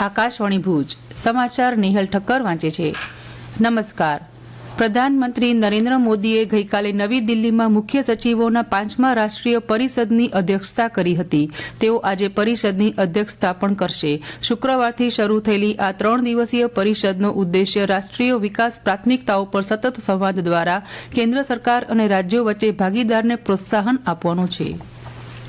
આકાશવાણી ભુજ, સમાચાર નિહલ ઠક્કર વાંચે છે. નમસ્કાર. પ્રધાનમંત્રી નરેન્દ્ર મોદીએ ગઈકાલે નવી દિલ્હીમાં મુખ્ય સચિવોના પાંચમા રાષ્ટ્રીય પરિષદની અધ્યક્ષતા કરી હતી. તેઓ આજે પરિષદની અધ્યક્ષતા પણ કરશે. શુક્રવારથી શરૂ થયેલી આ ત્રણ દિવસીય પરિષદનો ઉદ્દેશ્ય રાષ્ટ્રીય વિકાસ પ્રાથમિકતાઓ પર સતત સંવાદ દ્વારા કેન્દ્ર સરકાર અને રાજ્યો વચ્ચે ભાગીદારને પ્રોત્સાહન આપવાનો છે.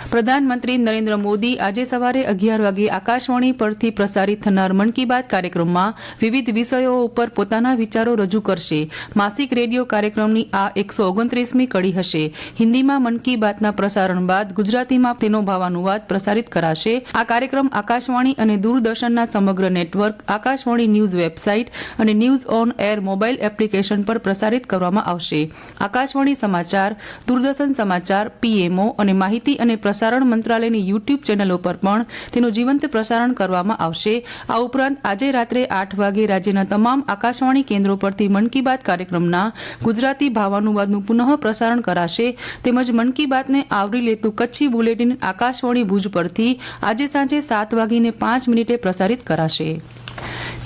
પ્રધાનમંત્રી નરેન્દ્ર મોદી આજે સવારે અગિયાર વાગે આકાશવાણી પરથી પ્રસારિત થનાર મન કી બાત કાર્યક્રમમાં વિવિધ વિષયો ઉપર પોતાના વિચારો રજૂ કરશે. માસિક રેડિયો કાર્યક્રમની આ એકસો ઓગણત્રીસમી કડી હશે. હિન્દીમાં મન કી બાતના પ્રસારણ બાદ ગુજરાતીમાં તેનો ભાવાનુવાદ પ્રસારિત કરાશે. આ કાર્યક્રમ આકાશવાણી અને દૂરદર્શનના સમગ્ર નેટવર્ક, આકાશવાણી ન્યૂઝ વેબસાઇટ અને news on air mobile application પર પ્રસારિત કરવામાં આવશે. આકાશવાણી સમાચાર, દૂરદર્શન સમાચાર, પીએમઓ અને માહિતી અને પ્રસારણ મંત્રાલયની યુટ્યુબ ચેનલો પર પણ તેનું જીવંત પ્રસારણ કરવામાં આવશે. આ ઉપરાંત આજે રાત્રે આઠ વાગે રાજ્યના તમામ આકાશવાણી કેન્દ્રો પરથી મન કી બાત કાર્યક્રમના ગુજરાતી ભાવાનુવાદનું પુનઃ પ્રસારણ કરાશે. તેમજ મન કી બાતને આવરી લેતું કચ્છી બુલેટિન આકાશવાણી ભુજ પરથી આજે સાંજે સાત વાગીને પાંચ મિનિટે પ્રસારિત કરાશે.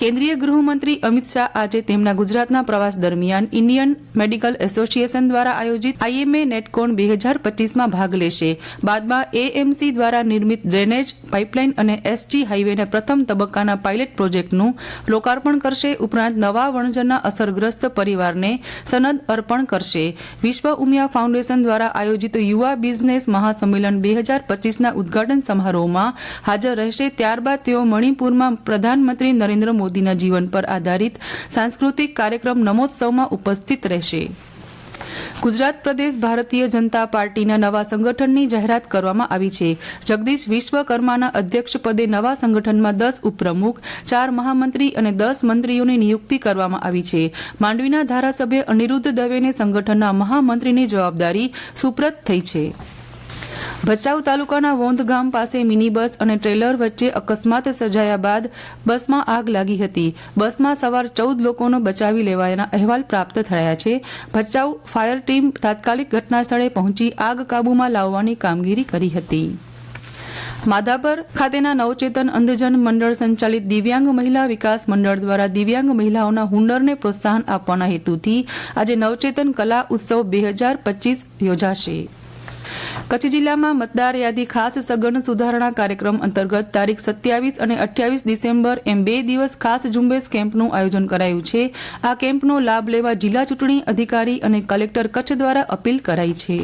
કેન્દ્રીય ગૃહમંત્રી અમિત શાહ આજે તેમના ગુજરાતના પ્રવાસ દરમિયાન ઇન્ડિયન મેડિકલ એસોસિએશન દ્વારા આયોજિત આઈએમએ નેટકોન બે હજાર પચીસમાં ભાગ લેશે. બાદમાં એએમસી દ્વારા નિર્મિત ડ્રેનેજ પાઇપલાઇન અને એસજી હાઇવેના પ્રથમ તબક્કાના પાયલટ પ્રોજેક્ટનું લોકાર્પણ કરશે. ઉપરાંત નવા વણજરના અસરગ્રસ્ત પરિવારને સનદ અર્પણ કરશે. વિશ્વ ઉમિયા ફાઉન્ડેશન દ્વારા આયોજિત યુવા બિઝનેસ મહાસંમેલન બે હજાર પચીસના ઉદઘાટન સમારોહમાં હાજર રહેશે. ત્યારબાદ તેઓ મણિપુરમાં પ્રધાનમંત્રી નરેન્દ્ર મોદીના જીવન પર આધારિત સાંસ્કૃતિક કાર્યક્રમ નમોત્સવમાં ઉપસ્થિત રહેશે. ગુજરાત પ્રદેશ ભારતીય જનતા પાર્ટીના નવા સંગઠનની જાહેરાત કરવામાં આવી છે. જગદીશ વિશ્વકર્માના અધ્યક્ષપદે નવા સંગઠનમાં દસ ઉપપ્રમુખ, ચાર મહામંત્રી અને દસ મંત્રીઓની નિયુક્તિ કરવામાં આવી છે. માંડવીના ધારાસભ્ય અનિરુદ્ધ દવેને સંગઠનના મહામંત્રીની જવાબદારી સુપ્રત થઈ છે. ભચાઉ તાલુકાના વોંધ ગામ પાસે મિની બસ અને ટ્રેલર વચ્ચે અકસ્માત સર્જાયા બાદ બસમાં આગ લાગી હતી. બસમાં સવાર ચૌદ લોકોનો બચાવી લેવાયાના અહેવાલ પ્રાપ્ત થયા છે. ભચાઉ ફાયર ટીમ તાત્કાલિક ઘટનાસ્થળે પહોંચી આગ કાબૂમાં લાવવાની કામગીરી કરી હતી. માધાપર ખાતેના નવચેતન અંધજન મંડળ સંચાલિત દિવ્યાંગ મહિલા વિકાસ મંડળ દ્વારા દિવ્યાંગ મહિલાઓના હુનરને પ્રોત્સાહન આપવાના હેતુથી આજે નવચેતન કલા ઉત્સવ બે હજાર પચીસ યોજાશે. કચ્છ જિલ્લામાં મતદાર યાદી ખાસ સઘન સુધારણા કાર્યક્રમ અંતર્ગત તારીખ સત્યાવીસ અને અઠ્યાવીસ ડિસેમ્બર એમ બે દિવસ ખાસ ઝુંબેશ કેમ્પનું આયોજન કરાયું છે. આ કેમ્પનો લાભ લેવા જિલ્લા ચૂંટણી અધિકારી અને કલેક્ટર કચ્છ દ્વારા અપીલ કરાઈ છે.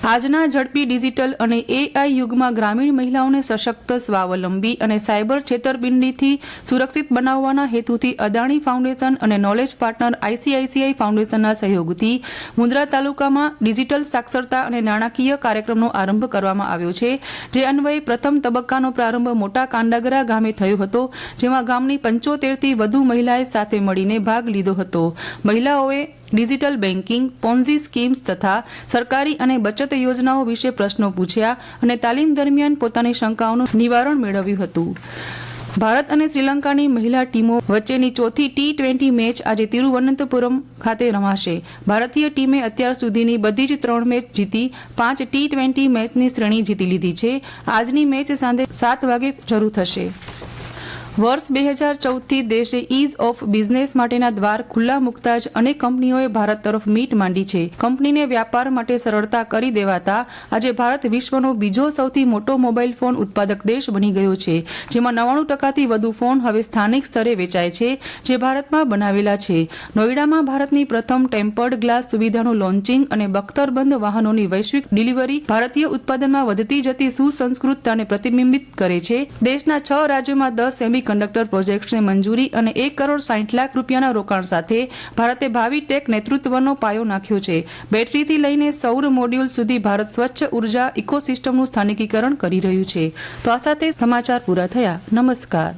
આજના ઝડપી ડિજિટલ અને એઆઈ યુગમાં ગ્રામીણ મહિલાઓને સશક્ત, સ્વાવલંબી અને સાયબર છેતરપિંડીથી સુરક્ષિત બનાવવાના હેતુથી અદાણી ફાઉન્ડેશન અને નોલેજ પાર્ટનર આઈસીઆઈસીઆઈ ફાઉન્ડેશનના સહયોગથી મુન્દ્રા તાલુકામાં ડિજિટલ સાક્ષરતા અને નાણાકીય કાર્યક્રમનો આરંભ કરવામાં આવ્યો છે, જે અન્વયે પ્રથમ તબક્કાનો પ્રારંભ મોટા કાંડાગરા ગામે થયો હતો, જેમાં ગામની પંચોતેરથી વધુ મહિલાએ સાથે મળીને ભાગ લીધો હતો. મહિલાઓએ ડિજિટલ બેન્કિંગ, પોન્ઝી સ્કીમ્સ તથા સરકારી અને બચત યોજનાઓ વિશે પ્રશ્નો પૂછ્યા અને તાલીમ દરમિયાન પોતાની શંકાઓનું નિવારણ મેળવ્યું હતું. ભારત અને શ્રીલંકાની મહિલા ટીમો વચ્ચેની ચોથી ટી ટ્વેન્ટી મેચ આજે તિરુવનંતપુરમ ખાતે રમાશે. ભારતીય ટીમે અત્યાર સુધીની બધી જ ત્રણ મેચ જીતી, પાંચ ટી ટ્વેન્ટી મેચની શ્રેણી જીતી લીધી છે. આજની મેચ સાંજે સાત વાગે શરૂ થશે. વર્ષ બે હજાર ચૌદથી દેશે ઇઝ ઓફ બિઝનેસ માટેના દ્વાર ખુલ્લા મૂકતા જ અનેક કંપનીઓએ ભારત તરફ મીટ માંડી છે. કંપનીને વ્યાપાર માટે સરળતા કરી દેવાતા આજે ભારત વિશ્વનો બીજો સૌથી મોટો મોબાઈલ ફોન ઉત્પાદક દેશ બની ગયો છે, જેમાં નવ્વાણું ટકાથી વધુ ફોન હવે સ્થાનિક સ્તરે વેચાય છે, જે ભારતમાં બનાવેલા છે. નોઈડામાં ભારતની પ્રથમ ટેમ્પર્ડ ગ્લાસ સુવિધાનું લોન્ચિંગ અને બખ્તરબંધ વાહનોની વૈશ્વિક ડિલિવરી ભારતીય ઉત્પાદનમાં વધતી જતી સુસંસ્કૃતતાને પ્રતિબિંબિત કરે છે. દેશના છ રાજ્યોમાં દસ સેમી કંડક્ટર પ્રોજેક્ટ્સને મંજૂરી અને એક કરોડ સાઠ લાખ રૂપિયાના રોકાણ સાથે ભારતે ભાવિ ટેક નેતૃત્વનો પાયો નાખ્યો છે. બેટરીથી લઈને સૌર મોડ્યુલ સુધી ભારત સ્વચ્છ ઊર્જા ઇકોસિસ્ટમનું સ્થાનિકીકરણ કરી રહ્યું છે. તો આ સાથે સમાચાર પૂરા થયા. નમસ્કાર.